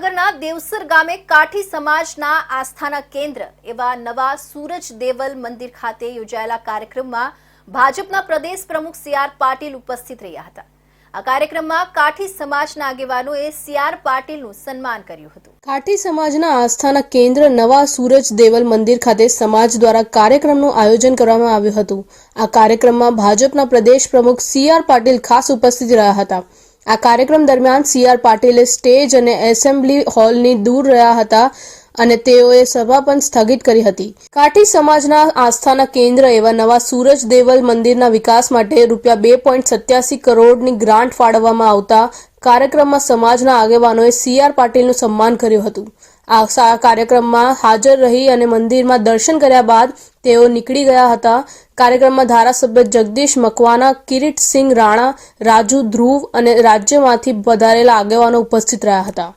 સુરેન્દ્રનગરના દેવસર ગામે કાઠી સમાજના આસ્થાના કેન્દ્ર એવા નવા સૂરજ દેવલ મંદિર ખાતે યોજાયેલા કાર્યક્રમમાં ભાજપના પ્રદેશ પ્રમુખ સી આર પાટીલ ઉપસ્થિત રહ્યા હતા. આ કાર્યક્રમમાં કાઠી સમાજના આગેવાનોએ સી આર પાટીલનું સન્માન કર્યું હતું. કાઠી સમાજના આસ્થાના કેન્દ્ર નવા સૂરજ દેવલ મંદિર ખાતે સમાજ દ્વારા કાર્યક્રમનું આયોજન કરવામાં આવ્યું હતું. આ કાર્યક્રમમાં ભાજપના પ્રદેશ પ્રમુખ સી આર પાટીલ ખાસ ઉપસ્થિત રહ્યા હતા. આ કાર્યક્રમ દરમિયાન સી આર પાટીલે સ્ટેજ અને એસેમ્બલી હોલની દૂર રહ્યા હતા અને તેઓએ સભા પણ સ્થગિત કરી હતી. કાઠી સમાજના આસ્થાના કેન્દ્ર એવા નવા સૂરજ દેવલ મંદિરના વિકાસ માટે રૂપિયા બે પોઈન્ટ સત્યાસી કરોડની ગ્રાન્ટ ફાળવવામાં આવતા કાર્યક્રમમાં સમાજના આગેવાનોએ સી આર પાટીલનું સન્માન કર્યું હતું. આ કાર્યક્રમમાં હાજર રહી અને મંદિરમાં દર્શન કર્યા બાદ તેઓ નીકળી ગયા હતા. કાર્યક્રમમાં ધારાસભ્ય જગદીશ મકવાના કિરીટસિંહ રાણા, રાજુ ધ્રુવ અને રાજ્યમાંથી વધારેલા આગેવાનો ઉપસ્થિત રહ્યા હતા.